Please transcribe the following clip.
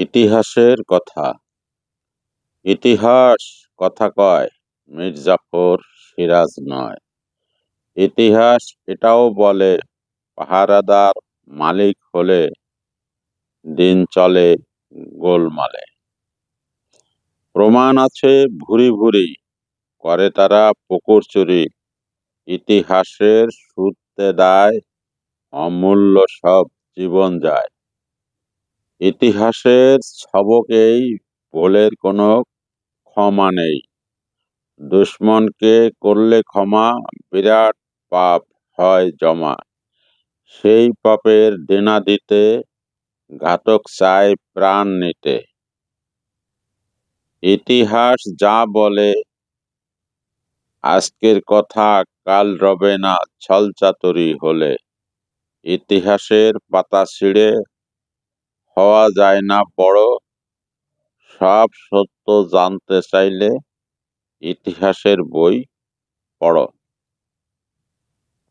ইতিহাসের কথা। ইতিহাস কথা কয় মির্জাফর সিরাজ নয়। ইতিহাস এটাও বলে, পাহারাদার মালিক হলে দিন চলে গোলমালে। প্রমাণ আছে ভুরি ভুরি, করে তারা পুকুর চুরি। ইতিহাসের সূত্রে দায় অমূল্য সব জীবন যায়। ইতিহাসের ছবকেই ভুলের কোনো ক্ষমা নেই। দুশ্মনকে করলে ক্ষমা বিরাট পাপ হয় জমা। সেই পাপের দেনা দিতে ঘাতক চায় প্রাণ নিতে। ইতিহাস যা বলে, আজকের কথা কাল রবে না ছলচাতুরি হলে। ইতিহাসের পাতা ছিঁড়ে হওয়া যায় না বড় সব সত্য জানতে চাইলে ইতিহাসের বই পড়ো।